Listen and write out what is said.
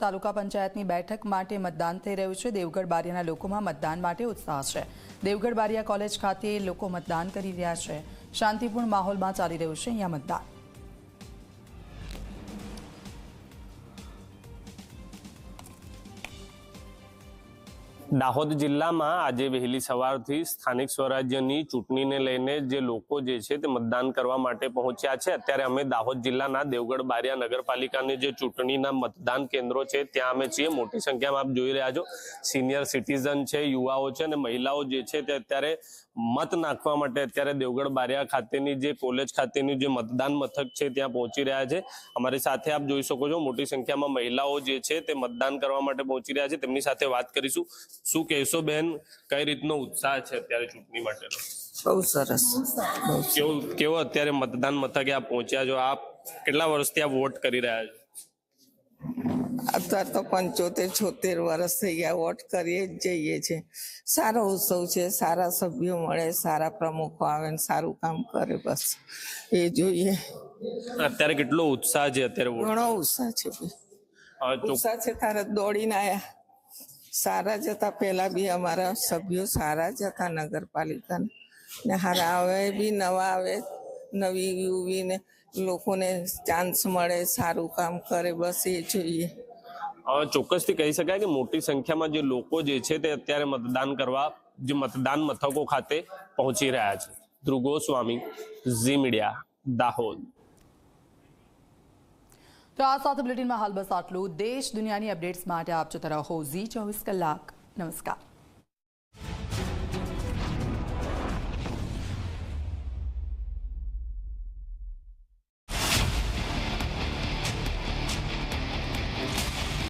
તાલુકા પંચાયતની બેઠક માટે મતદાન થઈ રહ્યું છે. દેવગઢ બારિયાના લોકોમાં મતદાન માટે ઉત્સાહ છે. દેવગઢ બારિયા કોલેજ ખાતે લોકો મતદાન કરી રહ્યા છે. શાંતિપૂર્ણ માહોલમાં ચાલી રહ્યું છે અહીંયા મતદાન. દાહોદ જિલ્લામાં આજે વહેલી સવારથી સ્થાનિક સ્વરાજ્યની ચૂંટણીને લઈને જે લોકો જે છે તે મતદાન કરવા માટે પહોંચ્યા છે. અત્યારે અમે દાહોદ જિલ્લાના દેવગઢ બારિયા નગરપાલિકાની જે ચૂંટણીના મતદાન કેન્દ્રો છે, ત્યાં અમે છીએ. મોટી સંખ્યામાં આપ જોઈ રહ્યા છો. સિનિયર સિટીઝન છે, યુવાઓ છે અને મહિલાઓ જે છે તે અત્યારે મત નાખવા માટે અત્યારે દેવગઢ બારિયા ખાતેની જે કોલેજ ખાતેની જે મતદાન મથક છે ત્યાં પહોંચી રહ્યા છે. અમારી સાથે આપ જોઈ શકો છો, મોટી સંખ્યામાં મહિલાઓ જે છે તે મતદાન કરવા માટે પહોંચી રહ્યા છે. તેમની સાથે વાત કરીશું. શું કહેશો બેન? કઈ રીતનો ઉત્સાહ છે અત્યારે ચૂંટણી માટેનો? બહુ સરસ. બહુ કેવું કેવો અત્યારે મતદાન મથકે આપ પહોંચ્યા છો? આપ કેટલા વર્ષથી આપ વોટ કરી રહ્યા છો? અત્યારે તો પંચોતેર છોતેર વર્ષ થઈ ગયા વોટ કરીએ જ જઈએ છે સારો ઉત્સવ છે સારા સભ્યો મળે સારા પ્રમુખો આવે ને સારું કામ કરે બસ. એ જોઈએ. અત્યારે કેટલો ઉત્સાહ છે અત્યારે વોટ? ઘણો ઉત્સાહ છે. ભાઈ અ, ચો- ઉત્સાહ છે તારે દોડીને આયા. સારા જતા પહેલાં બી અમારા સભ્યો સારા જ હતા નગરપાલિકાના. ને હારા આવે બી, નવા આવે, નવી યુવીને લોકોને ચાન્સ મળે, સારું કામ કરે, બસ એ જોઈએ. ચોક્કસથી કહી શકાય કે મોટી સંખ્યામાં જે લોકો જે છે તે અત્યારે મતદાન કરવા, જે મતદાન મથકો ખાતે પહોંચી રહ્યા છે. ધ્રુવ ગોસ્વામી ઝી મીડિયા, દાહોદ. તો આ સાથે બુલેટિનમાં હાલ બસ આટલું. દેશ દુનિયાની અપડેટ્સ માટે આપ જોતા રહો ઝી ચોવીસ કલાક. નમસ્કાર.